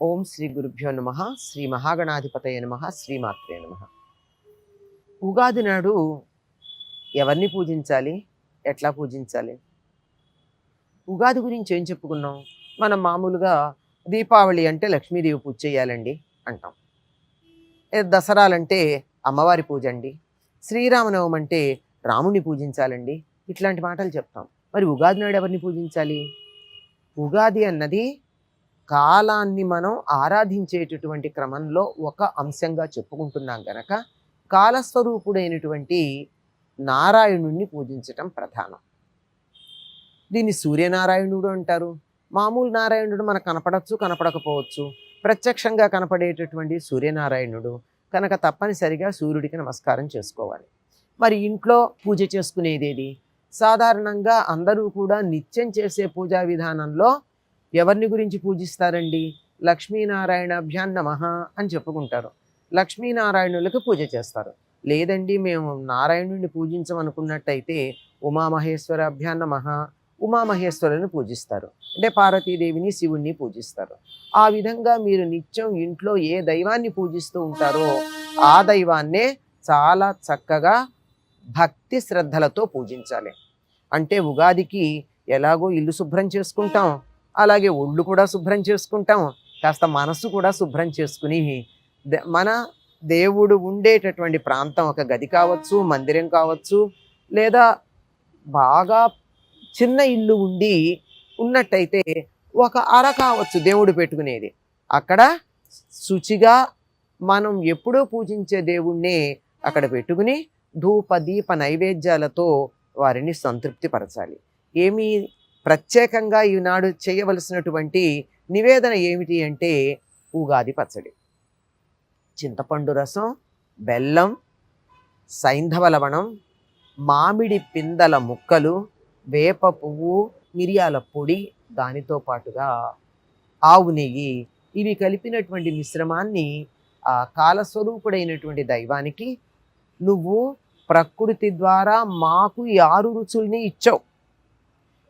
ఓం శ్రీ గురుభ్యో నమ శ్రీ మహాగణాధిపతయ నమ శ్రీమాత్రే నమ. ఉగాది నాడు ఎవరిని పూజించాలి? ఎట్లా పూజించాలి? ఉగాది గురించి ఏం చెప్పుకున్నాం? మనం మామూలుగా దీపావళి అంటే లక్ష్మీదేవి పూజ చేయాలండి అంటాం. దసరాలంటే అమ్మవారి పూజ అండి శ్రీరామనవం అంటే రాముని పూజించాలండి ఇట్లాంటి మాటలు చెప్తాం. మరి ఉగాది నాడు ఎవరిని పూజించాలి? ఉగాది అన్నది కాలాన్ని మనం ఆరాధించేటటువంటి క్రమంలో ఒక అంశంగా చెప్పుకుంటున్నాం గనక కాలస్వరూపుడైనటువంటి నారాయణుణ్ణి పూజించటం ప్రధానం. దీన్ని సూర్యనారాయణుడు అంటారు. మామూలు నారాయణుడు మనకు కనపడచ్చు కనపడకపోవచ్చు. ప్రత్యక్షంగా కనపడేటటువంటి సూర్యనారాయణుడు కనుక తప్పనిసరిగా సూర్యుడికి నమస్కారం చేసుకోవాలి. మరి ఇంట్లో పూజ చేసుకునేదేది? సాధారణంగా అందరూ కూడా నిత్యం చేసే పూజా విధానంలో ఎవరిని గురించి పూజిస్తారండి? లక్ష్మీనారాయణాభ్యాన్ నమ అని చెప్పుకుంటారు. లక్ష్మీనారాయణులకు పూజ చేస్తారు. లేదండి మేము నారాయణుడిని పూజించమనుకున్నట్టయితే ఉమామహేశ్వరాభ్యాన్ నమ ఉమామహేశ్వరుని పూజిస్తారు. అంటే పార్వతీదేవిని శివుణ్ణి పూజిస్తారు. ఆ విధంగా మీరు నిత్యం ఇంట్లో ఏ దైవాన్ని పూజిస్తూ ఉంటారో ఆ దైవాన్నే చాలా చక్కగా భక్తి శ్రద్ధలతో పూజించాలి. అంటే ఉగాదికి ఎలాగో ఇల్లు శుభ్రం చేసుకుంటాం అలాగే ఒళ్ళు కూడా శుభ్రం చేసుకుంటాం. కాస్త మనసు కూడా శుభ్రం చేసుకుని ద- మన దేవుడు ఉండేటటువంటి ప్రాంతం ఒక గది కావచ్చు మందిరం కావచ్చు లేదా బాగా చిన్న ఇల్లు ఉండి ఉన్నట్టయితే ఒక అర కావచ్చు దేవుడు పెట్టుకునేది. అక్కడ శుచిగా మనం ఎప్పుడూ పూజించే దేవుణ్ణే అక్కడ పెట్టుకుని ధూప దీప నైవేద్యాలతో వారిని సంతృప్తిపరచాలి. ఏమీ ప్రత్యేకంగా ఈనాడు చేయవలసినటువంటి నివేదన ఏమిటి అంటే ఉగాది పచ్చడి. చింతపండు రసం బెల్లం సైంధవ లవణం మామిడి పిందల ముక్కలు వేప పువ్వు మిరియాల పొడి దానితో పాటుగా ఆవు నెయ్యి. ఇవి కలిపినటువంటి మిశ్రమాన్ని ఆ కాలస్వరూపుడైనటువంటి దైవానికి నువ్వు ప్రకృతి ద్వారా మాకు ఈ ఆరు రుచుల్ని ఇచ్చావు.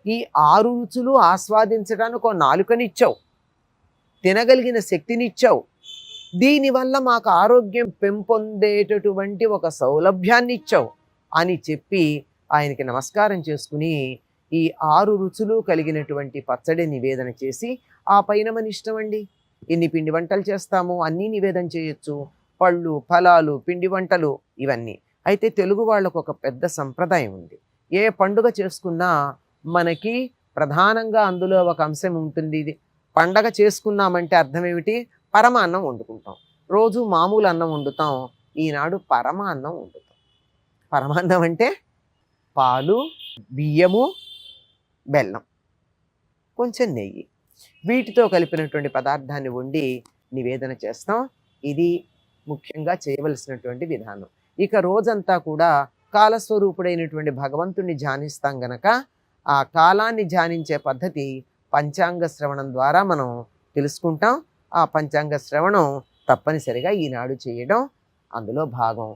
ఈ ఆరు రుచులు ఆస్వాదించడానికి ఒక నాలుకనిచ్చావు. తినగలిగిన శక్తినిచ్చావు. దీనివల్ల మాకు ఆరోగ్యం పెంపొందేటటువంటి ఒక సౌలభ్యాన్ని ఇచ్చావు అని చెప్పి ఆయనకి నమస్కారం చేసుకుని ఈ ఆరు రుచులు కలిగినటువంటి పచ్చడి నివేదన చేసి ఆ పైన మన ఇష్టం అండి. ఎన్ని పిండి వంటలు చేస్తామో అన్నీ నివేదన చేయొచ్చు. పళ్ళు ఫలాలు పిండి వంటలు ఇవన్నీ. అయితే తెలుగు వాళ్ళకు ఒక పెద్ద సంప్రదాయం ఉంది. ఏ పండుగ చేసుకున్నా మనకి ప్రధానంగా అందులో ఒక అంశం ఉంటుంది ఇది. పండగ చేసుకున్నామంటే అర్థం ఏమిటి పరమాన్నం వండుకుంటాం. రోజు మామూలు అన్నం వండుతాం. ఈనాడు పరమాన్నం వండుతాం. పరమాన్నం అంటే పాలు బియ్యము బెల్లం కొంచెం నెయ్యి. వీటితో కలిపినటువంటి పదార్థాన్ని వండి నివేదన చేస్తాం. ఇది ముఖ్యంగా చేయవలసినటువంటి విధానం. ఇక రోజంతా కూడా కాలస్వరూపుడైనటువంటి భగవంతుణ్ణి ధ్యానిస్తాం గనక ఆ కాలాన్ని ధ్యానించే పద్ధతి పంచాంగ శ్రవణం ద్వారా మనం తెలుసుకుంటాం. ఆ పంచాంగ శ్రవణం తప్పనిసరిగా ఈనాడు చేయడం అందులో భాగం.